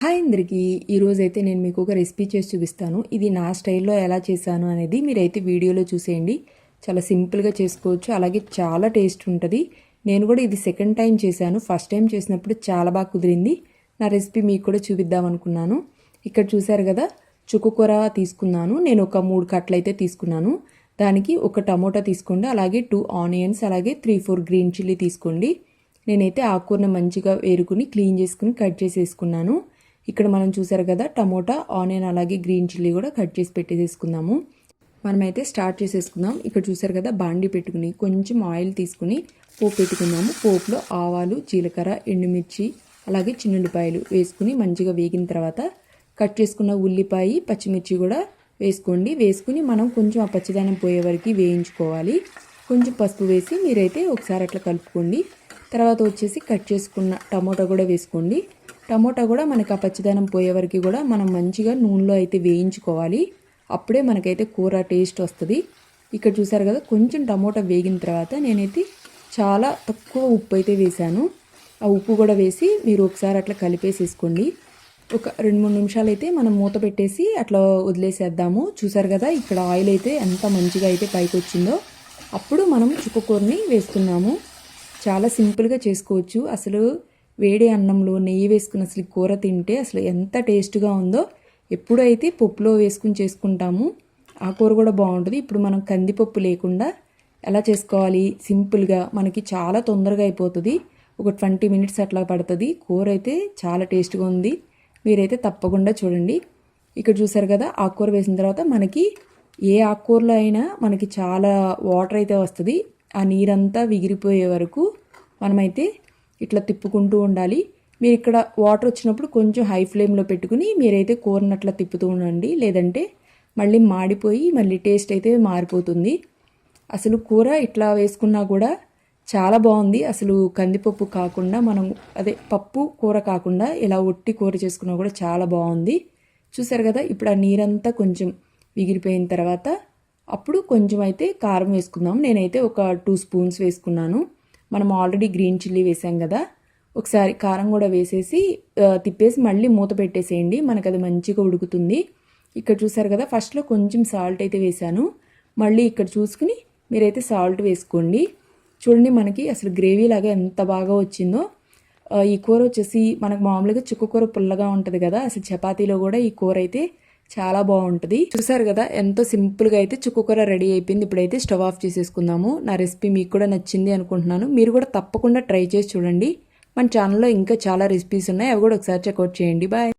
Hi అందరికీ. ఈరోజైతే నేను మీకు ఒక రెసిపీ చేసి చూపిస్తాను. ఇది నా స్టైల్లో ఎలా చేశాను అనేది మీరైతే వీడియోలో చూసేయండి. చాలా సింపుల్గా చేసుకోవచ్చు. అలాగే చాలా టేస్ట్ ఉంటుంది. నేను కూడా ఇది సెకండ్ టైం చేశాను. ఫస్ట్ టైం చేసినప్పుడు చాలా బాగా కుదిరింది. నా రెసిపీ మీకు కూడా చూపిద్దాం అనుకున్నాను. ఇక్కడ చూశారు కదా చుక్కుకూర తీసుకున్నాను. నేను ఒక మూడు కట్లు అయితే తీసుకున్నాను. దానికి ఒక టమోటా తీసుకోండి. అలాగే టూ ఆనియన్స్ అలాగే త్రీ ఫోర్ గ్రీన్ చిల్లీ తీసుకోండి. నేనైతే ఆకుకూరను మంచిగా వేరుకుని క్లీన్ చేసుకుని కట్ చేసేసుకున్నాను. ఇక్కడ మనం చూసారు కదా టమోటా ఆనియన్ అలాగే గ్రీన్ చిల్లీ కూడా కట్ చేసి పెట్టేసేసుకుందాము. మనమైతే స్టార్ట్ చేసేసుకుందాం. ఇక్కడ చూసారు కదా బాండి పెట్టుకుని కొంచెం ఆయిల్ తీసుకుని పోపు పెట్టుకుందాము. పోపులో ఆవాలు జీలకర్ర ఎండుమిర్చి అలాగే చిన్నుల్లిపాయలు వేసుకుని మంచిగా వేగిన తర్వాత కట్ చేసుకున్న ఉల్లిపాయ పచ్చిమిర్చి కూడా వేసుకోండి. వేసుకుని మనం కొంచెం ఆ పచ్చిదానం పోయే వరకు వేయించుకోవాలి. కొంచెం పసుపు వేసి మీరైతే ఒకసారి అట్లా కలుపుకోండి. తర్వాత వచ్చేసి కట్ చేసుకున్న టమోటా కూడా వేసుకోండి. టమోటా కూడా మనకి ఆ పచ్చిదనం పోయే వరకు కూడా మనం మంచిగా నూనెలో అయితే వేయించుకోవాలి. అప్పుడే మనకైతే కూర టేస్ట్ వస్తుంది. ఇక్కడ చూసారు కదా కొంచెం టమోటా వేగిన తర్వాత నేనైతే చాలా తక్కువ ఉప్పు అయితే వేశాను. ఆ ఉప్పు కూడా వేసి మీరు ఒకసారి అట్లా కలిపేసేసుకోండి. ఒక రెండు మూడు నిమిషాలు అయితే మనం మూత పెట్టేసి అట్లా వదిలేసేద్దాము. చూసారు కదా ఇక్కడ ఆయిల్ అయితే ఎంత మంచిగా అయితే పైకి వచ్చిందో. అప్పుడు మనం చుక్కకూరని వేస్తున్నాము. చాలా సింపుల్గా చేసుకోవచ్చు. అసలు వేడి అన్నంలో నెయ్యి వేసుకుని అసలు కూర తింటే అసలు ఎంత టేస్ట్గా ఉందో ఎప్పుడైతే పప్పులో వేసుకుని చేసుకుంటాము ఆ కూర కూడా బాగుంటుంది. ఇప్పుడు మనం కందిపప్పు లేకుండా ఎలా చేసుకోవాలి? సింపుల్గా మనకి చాలా తొందరగా అయిపోతుంది. ఒక ట్వంటీ మినిట్స్ అట్లా పడుతుంది. కూర అయితే చాలా టేస్ట్గా ఉంది. మీరైతే తప్పకుండా చూడండి. ఇక్కడ చూసారు కదా ఆకుకూర వేసిన తర్వాత మనకి ఏ ఆకుకూరలో అయినా మనకి చాలా వాటర్ అయితే వస్తుంది. ఆ నీరంతా విగిరిపోయే వరకు మనమైతే ఇట్లా తిప్పుకుంటూ ఉండాలి. మీరు ఇక్కడ వాటర్ వచ్చినప్పుడు కొంచెం హై ఫ్లేమ్లో పెట్టుకుని మీరైతే కూరను అట్లా తిప్పుతూ ఉండండి. లేదంటే మళ్ళీ మాడిపోయి మళ్ళీ టేస్ట్ అయితే మారిపోతుంది. అసలు కూర ఇట్లా వేసుకున్నా కూడా చాలా బాగుంది. అసలు కందిపప్పు కాకుండా మనం అదే పప్పు కూర కాకుండా ఇలా ఒట్టి కూర చేసుకున్నా కూడా చాలా బాగుంది. చూసారు కదా ఇప్పుడు ఆ నీరంతా కొంచెం విగిరిపోయిన తర్వాత అప్పుడు కొంచెం అయితే కారం వేసుకుందాం. నేనైతే ఒక టూ స్పూన్స్ వేసుకున్నాను. మనం ఆల్రెడీ గ్రీన్ చిల్లీ వేసాం కదా. ఒకసారి కారం కూడా వేసేసి తిప్పేసి మళ్ళీ మూత పెట్టేసేయండి. మనకు అది మంచిగా ఉడుకుతుంది. ఇక్కడ చూసారు కదా ఫస్ట్లో కొంచెం సాల్ట్ అయితే వేసాను. మళ్ళీ ఇక్కడ చూసుకుని మీరైతే సాల్ట్ వేసుకోండి. చూడండి మనకి అసలు గ్రేవీ లాగా ఎంత బాగా వచ్చిందో. ఈ కూర వచ్చేసి మనకు మామూలుగా చుక్క కూర పుల్లగా ఉంటుంది కదా అసలు చపాతీలో కూడా ఈ కూర అయితే చాలా బాగుంటుంది. చూసారు కదా ఎంతో సింపుల్గా అయితే చుక్కుకూర రెడీ అయిపోయింది. ఇప్పుడైతే స్టవ్ ఆఫ్ చేసేసుకుందాము. నా రెసిపీ మీకు కూడా నచ్చింది అనుకుంటున్నాను. మీరు కూడా తప్పకుండా ట్రై చేసి చూడండి. మన ఛానల్లో ఇంకా చాలా రెసిపీస్ ఉన్నాయి. అవి కూడా ఒకసారి చెక్అవుట్ చేయండి. బాయ్.